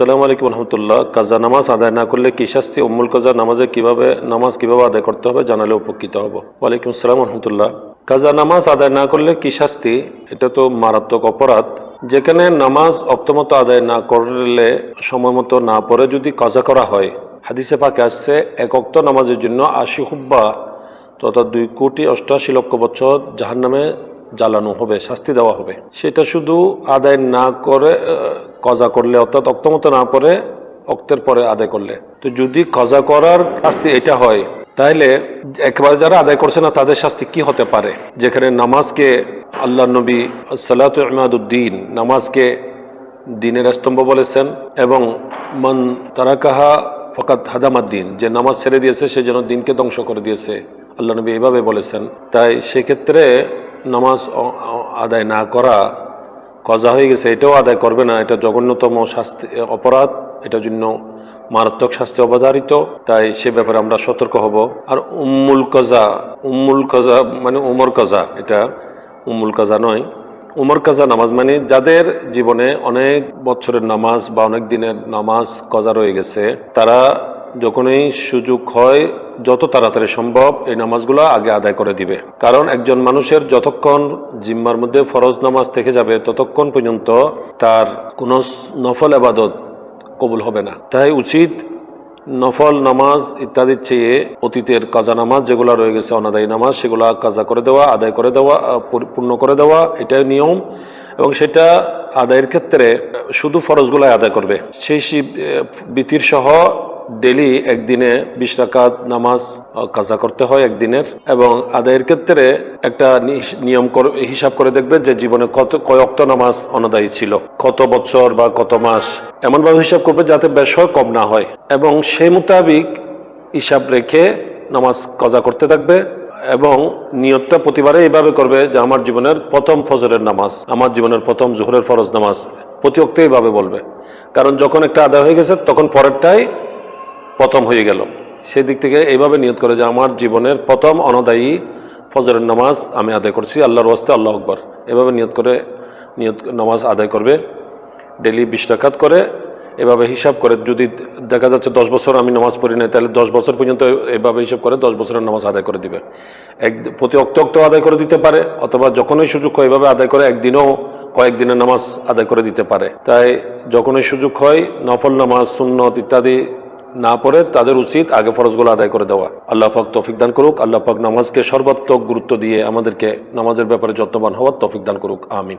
আসসালামু আলাইকুম রহমতুল্লাহ। কাজা নামাজ আদায় না করলে কি শাস্তি? উম্মুল কাজা নামাজে কীভাবে নামাজ কীভাবে আদায় করতে হবে জানালে উপকৃত হব। ওয়ালাইকুম আসসালাম রহমতুল্লাহ। কাজা নামাজ আদায় না করলে কি শাস্তি? এটা তো মারাত্মক অপরাধ। যেখানে নামাজ অপ্তমত আদায় না করলে সময় মতো না পড়ে যদি কাজা করা হয়। হাদিসে পাকে আসছে, এক অক্ত নামাজের জন্য আশি হুব্বা তথা দুই কোটি অষ্টাশি লক্ষ বছর জাহান্নামে জ্বালানো হবে, শাস্তি দেওয়া হবে। সেটা শুধু আদায় না করে কজা করলে অর্থাৎ অক্তমত না পরে অক্তের পরে আদায় করলে। তো যদি কজা করার শাস্তি এটা হয় তাহলে একেবারে যারা আদায় করছে না, তাদের শাস্তি কি হতে পারে? যেখানে নামাজকে আল্লাহ নবী সালাত নামাজকে দিনের স্তম্ভ বলেছেন, এবং মন তারাকাহা ফকাত হাদামাদ্দিন যে নামাজ ছেড়ে দিয়েছে, সে যেন দিনকে ধ্বংস করে দিয়েছে। আল্লাহ নবী এভাবে বলেছেন। তাই সেক্ষেত্রে নামাজ আদায় না করা কজা হয়ে গেছে, এটাও আদায় করবে না। এটা জঘন্যতম শাস্তি অপরাধ। এটার জন্য মারাত্মক শাস্তি অবধারিত। তাই সে ব্যাপারে আমরা সতর্ক হব। আর উম্মুল কজা উম্মুল কজা মানে উমর কজা, এটা উম্মুল কাজা নয়। উমর কাজা নামাজ মানে যাদের জীবনে অনেক বছরের নামাজ বা অনেক দিনের নামাজ কজা রয়ে গেছে, তারা যখনই সুযোগ হয়, যত তাড়াতাড়ি সম্ভব এই নামাজগুলো আগে আদায় করে দিবে। কারণ একজন মানুষের যতক্ষণ জিম্মার মধ্যে ফরজ নামাজ থেকে যাবে, ততক্ষণ পর্যন্ত তার কোনো নফল আবাদত কবুল হবে না। তাই উচিত নফল নামাজ ইত্যাদির চেয়ে অতীতের কাজা নামাজ যেগুলো রয়ে গেছে, অনাদায়ী নামাজ, সেগুলো কাজা করে দেওয়া, আদায় করে দেওয়া পূর্ণ করে দেওয়া, এটাই নিয়ম। এবং সেটা আদায়ের ক্ষেত্রে শুধু ফরজগুলাই আদায় করবে। সেই বিতির সহ ডেলি একদিনে বিশ রাকাত নামাজ কাজা করতে হয় একদিনের। এবং আদায়ের ক্ষেত্রে একটা নিয়ম হিসাব করে দেখবে যে জীবনে কত, কয়ক্ত নামাজ অনাদায়ী ছিল। কত বছর বা কত মাস এমনভাবে হিসাব করবে যাতে বেশ হয় কম না হয়। এবং সেই মোতাবিক হিসাব রেখে নামাজ কজা করতে থাকবে এবং নিয়তটা প্রতিবারে এইভাবে করবে যে আমার জীবনের প্রথম ফজরের নামাজ, আমার জীবনের প্রথম জোহরের ফরজ নামাজ প্রতি অক্তে এইভাবে বলবে। কারণ যখন একটা আদায় হয়ে গেছে, তখন পরেরটাই প্রথম হয়ে গেল। সেই দিক থেকে এইভাবে নিয়ত করে যে আমার জীবনের প্রথম অনদায়ী ফজরের নামাজ আমি আদায় করছি, আল্লাহর ওয়াস্তে আল্লাহ আকবর। এভাবে নিয়ত করে, নিয়ত নামাজ আদায় করবে। ডেলি বিশ টাকাত করে, এভাবে হিসাব করে। যদি দেখা যাচ্ছে দশ বছর আমি নামাজ পড়ি নাই, তাহলে দশ বছর পর্যন্ত এভাবে হিসাব করে দশ বছরের নামাজ আদায় করে দিবে। এক, প্রতি অক্ত অক্ত আদায় করে দিতে পারে, অথবা যখনই সুযোগ হয় এভাবে আদায় করে একদিনও কয়েকদিনের নামাজ আদায় করে দিতে পারে। তাই যখনই সুযোগ হয়, নফল নামাজ, সুন্নত ইত্যাদি না পড়ে তাদের উচিত আগে ফরজগুলো আদায় করে দেওয়া। আল্লাহ পাক তৌফিক দান করুক, আল্লাহ পাক নামাজকে সর্বাত্মক গুরুত্ব দিয়ে আমাদেরকে নামাজের ব্যাপারে যত্নবান হওয়ার তৌফিক দান করুক। আমিন।